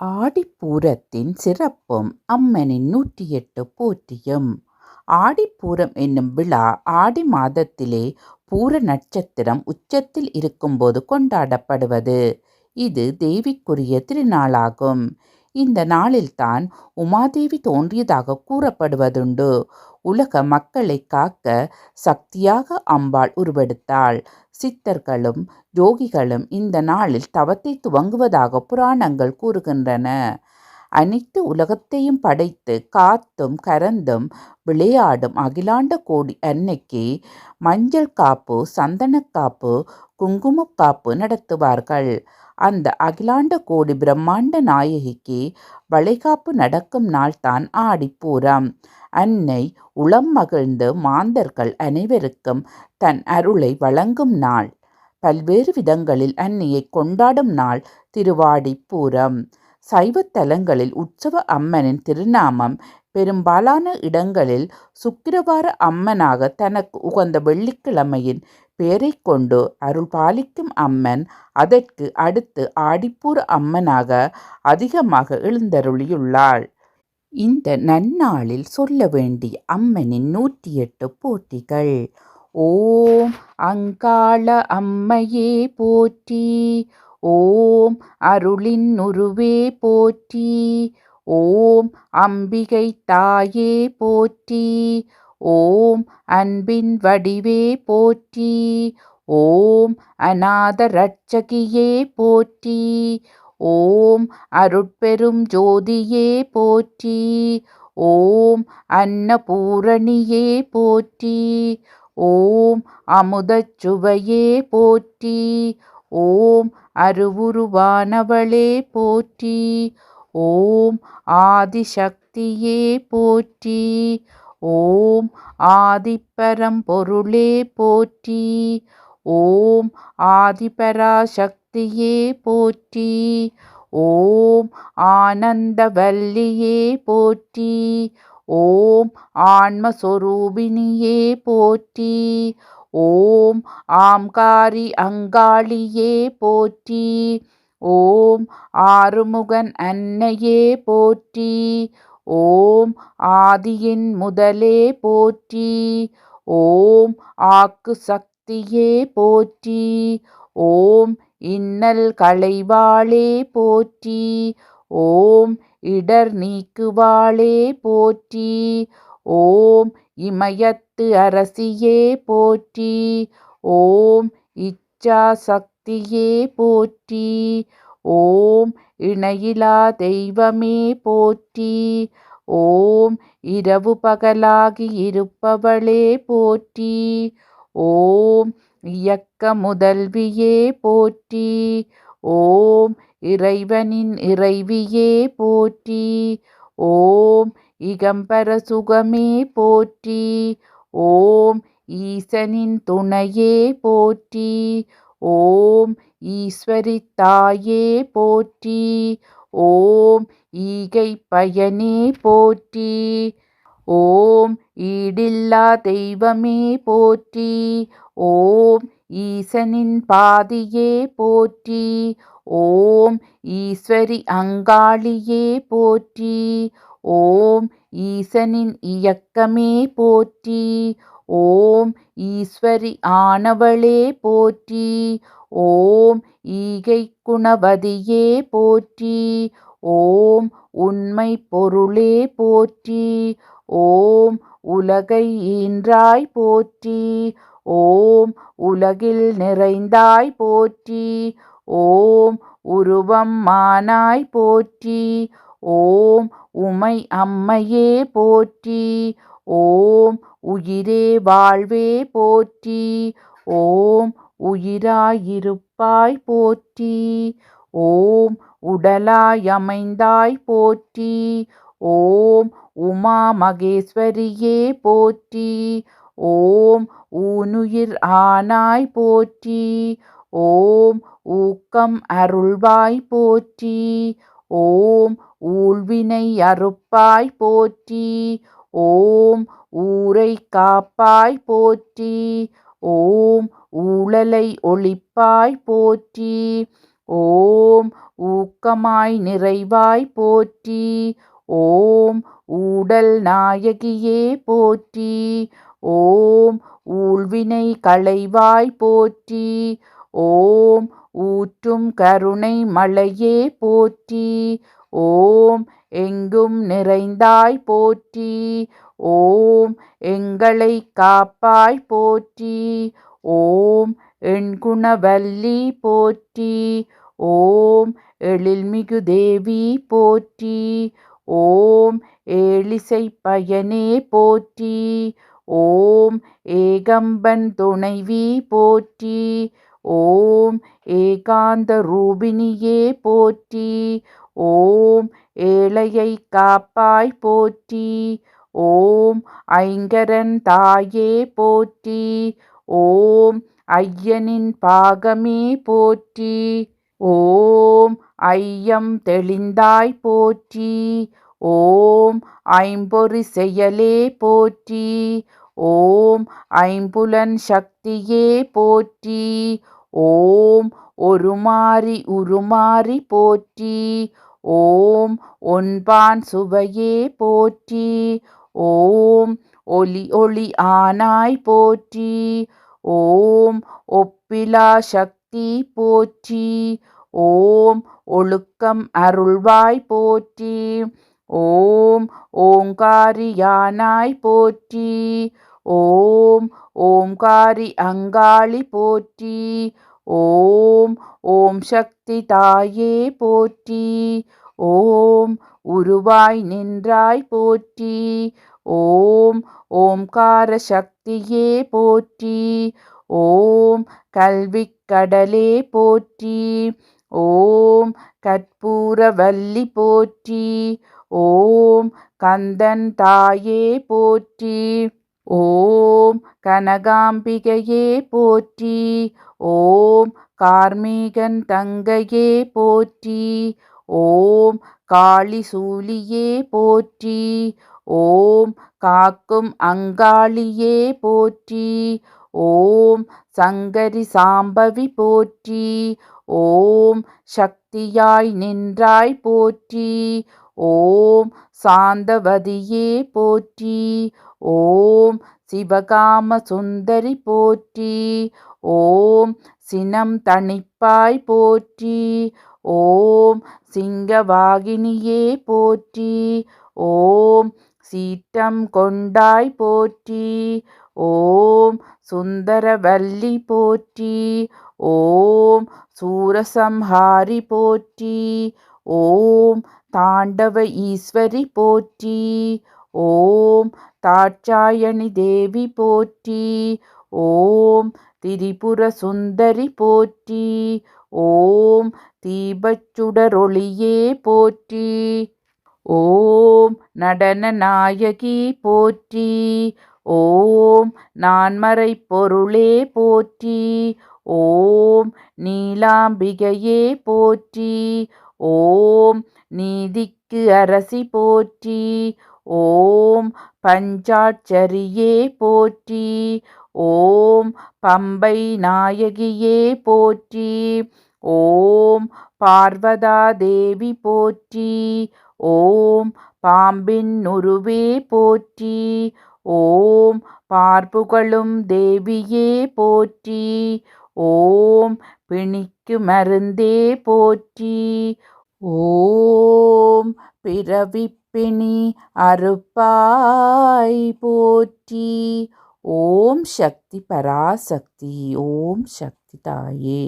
ஆடிப்பூரத்தின் சிறப்பும் அம்மனின் நூற்றி எட்டு போற்றியும். ஆடிப்பூரம் என்னும் விழா ஆடி மாதத்திலே பூர நட்சத்திரம் உச்சத்தில் இருக்கும்போது கொண்டாடப்படுவது. இது தேவிக்குரிய திருநாளாகும். இந்த நாளில்தான் உமாதேவி தோன்றியதாக கூறப்படுவதுண்டு. உலக மக்களை காக்க சக்தியாக அம்பாள் உருவெடுத்தாள். சித்தர்களும் யோகிகளும் இந்த நாளில் தவத்தை துவங்குவதாக புராணங்கள் கூறுகின்றன. அனைத்து உலகத்தையும் படைத்து காத்தும் கரந்தும் விளையாடும் அகிலாண்ட கோடி அன்னைக்கு மஞ்சள் காப்பு சந்தனக்காப்பு குங்குமக்காப்பு நடத்துவார்கள். அந்த அகிலாண்ட கோடி பிரம்மாண்ட நாயகிக்கு வளைகாப்பு நடக்கும் நாள்தான் ஆடிப்பூரம். அன்னை உளம் மகிழ்ந்து மாந்தர்கள் அனைவருக்கும் தன் அருளை வழங்கும் நாள். பல்வேறு விதங்களில் அன்னையை கொண்டாடும் நாள் திருவாடிப்பூரம். சைவத்தலங்களில் உற்சவ அம்மனின் திருநாமம் பெரும்பாலான இடங்களில் சுக்கிரவார அம்மனாக தனக்கு உகந்த வெள்ளிக்கிழமையின் பெயரை கொண்டு அருள் பாலிக்கும் அம்மன் அதற்கு அடுத்து ஆடிப்பூர் அம்மனாக அதிகமாக எழுந்தருளியுள்ளாள். இந்த நன்னாளில் சொல்ல வேண்டிய அம்மனின் நூற்றி எட்டு போட்டிகள் ஓம் அங்காள அம்மையே போற்றி ஓம் அருளின் உருவே போற்றி. ஓம் அம்பிகை தாயே போற்றி. ஓம் அன்பின் வடிவே போற்றி. ஓம் அநாத ரட்சகியே போற்றி. ஓம் அருட்பெரும் ஜோதியே போற்றி. ஓம் அன்னபூரணியே போற்றி. ஓம் அமுதச்சுவையே போற்றி. ஓம் அருவுருவானவளே போற்றி. ஓம் ஆதிசக்தியே போற்றி. ஓம் ஆதிப்பரம்பொருளே போற்றி. ஓம் ஆதிபராசக்தியே போற்றி. ஓம் ஆனந்தவல்லியே போற்றி. ஓம் ஆன்மஸ்வரூபிணியே போற்றி. ஓம் ஆம்காரி அங்காளியே போற்றி. ஓம் ஆறுமுகன் அன்னையே போற்றி. ஓம் ஆதியின் முதலே போற்றி. ஓம் ஆக்கு சக்தியே போற்றி. ஓம் இன்னல் களைவாளே போற்றி. ஓம் இடர் நீக்குவாளே போற்றி. ஓம் இமயத்து அரசியே போற்றி ஓம் இச்சா சக்தியே போற்றி ஓம் இணையிலா தெய்வமே போற்றி ஓம் இரவு பகலாகி இருப்பவளே போற்றி ஓம் இயக்க முதல்வியே போற்றி ஓம் இறைவனின் இறைவியே போற்றி ஓம் இகம்பர சுகமே போற்றி. ஓம் ஈசனின் துணையே போற்றி. ஓம் ஈஸ்வரி தாயே போற்றி. ஓம் ஈகை பயனே போற்றி. ஓம் ஈடில்லா தெய்வமே போற்றி. ஓம் ஈசனின் பாதியே போற்றி. ஓம் ஈஸ்வரி அங்காளியே போற்றி. ஓம் ஈசனின் இயக்கமே போற்றி. ஓம் ஈஸ்வரி ஆனவளே போற்றி. ஓம் ஈகை குணவதியே போற்றி. ஓம் உண்மை பொருளே போற்றி. ஓம் உலகை ஈன்றாய் போற்றி. ஓம் உலகில் நிறைந்தாய் போற்றி. ஓம் உருவம் மானாய் போற்றி. ஓம் உமை அம்மையே போற்றி. ஓம் உயிரே வாழ்வே போற்றி. ஓம் உயிராயிருப்பாய் போற்றி. ஓம் உடலாயமைந்தாய் போற்றி. ஓம் உமா மகேஸ்வரியே போற்றி. ஓம் ஊனுயிர் ஆனாய் போற்றி. ஓம் ஊக்கம் அருள்வாய் போற்றி. ஓம் ஊழ்வினை அறுப்பாய் போற்றி. ஓம் ஊரை காப்பாய் போற்றி. ஓம் ஊழலை ஒழிப்பாய் போற்றி. ஓம் ஊக்கமாய் நிறைவாய் போற்றி. ஓம் ஊடல் நாயகியே போற்றி. ஓம் ஊழ்வினை களைவாய் போற்றி. ஓம் ஊற்றும் கருணை மலையே போற்றி. ஓம் எங்கும் நிறைந்தாய் போற்றி. ஓம் எங்களை காப்பாய் போற்றி. ஓம் எண்குணவல்லி போற்றி. ஓம் எழில்மிகு தேவி போற்றி. ஓம் ஏழிசை பயனே போற்றி. ஓம் ஏகம்பன் துணைவி போற்றி. ஓம் ஏகாந்த ரூபினியே போற்றி. ஓம் ஏழையை காப்பாய் போற்றி ஓம் ஐங்கரன் தாயே போற்றி ஓம் ஐயனின் பாகமே போற்றி ஓம் ஐயம் தெளிந்தாய் போற்றி ஓம் ஐம்பொறி செயலே போற்றி ஓம் ஐம்புலன் சக்தியே போற்றி ஓம் ஒருமாறி உருமாறி போற்றி. ஓம் ஒன்பான் சுவையே போற்றி. ஓம் ஒளி ஒளி ஆனாய் போற்றி. ஓம் ஒப்பிலா சக்தி போற்றி. ஓம் ஒழுக்கம் அருள்வாய் போற்றி. ஓம் ஓங்காரியானாய் போற்றி. ஓம் ஓம்காரி அங்காளி போற்றி. ஓம் ஓம் சக்தி தாயே போற்றி. ஓம் உருவாய் நின்றாய் போற்றி. ஓம் ஓம்கார சக்தியே போற்றி. ஓம் கல்விக்கடலே போற்றி. ஓம் கற்பூரவல்லி போற்றி. ஓம் கந்தன் தாயே போற்றி. ஓம் கனகாம்பிகையே போற்றி. ஓம் கார்மேகன் தங்கையே போற்றி ஓம் காளி சூலியே போற்றி ஓம் காக்கும் அங்காளியே போற்றி ஓம் சங்கரி சாம்பவி போற்றி ஓம் சக்தியாய் நின்றாய் போற்றி ஓம் சாந்தவதியே போற்றி ஓம் சிவகாம சுந்தரி போற்றி. ஓம் சினம் தணிப்பாய் போற்றி. ஓம் சிங்கவாகினியே போற்றி. ஓம் சீற்றம் கொண்டாய் போற்றி. ஓம் சுந்தரவல்லி போற்றி. ஓம் சூரசம்ஹாரி போற்றி. ஓம் தாண்டவ ஈஸ்வரி போற்றி. ஓம் தாட்சாயணி தேவி போற்றி. ஓம் திரிபுர சுந்தரி போற்றி. ஓம் தீபச்சுடரொளியே போற்றி. ஓம் நடன நாயகி போற்றி. ஓம் நான்மறை பொருளே போற்றி. ஓம் நீலாம்பிகையே போற்றி. ஓம் நீதிக்கு அரசி போற்றி. ஓம் பஞ்சாட்சரியே போற்றி ஓம் பம்பை நாயகியே போற்றி ஓம் பார்வதா தேவி போற்றி ஓம் பாம்பின் உருவே போற்றி ஓம் பார்ப்புகளும் தேவியே போற்றி ஓம் பிணிக்கு மருந்தே போற்றி ஓம் பிறவி பிணி அறுப்பாய் போற்றி. ஓம் சக்தி பராசக்தி ஓம் சக்தி தாயே.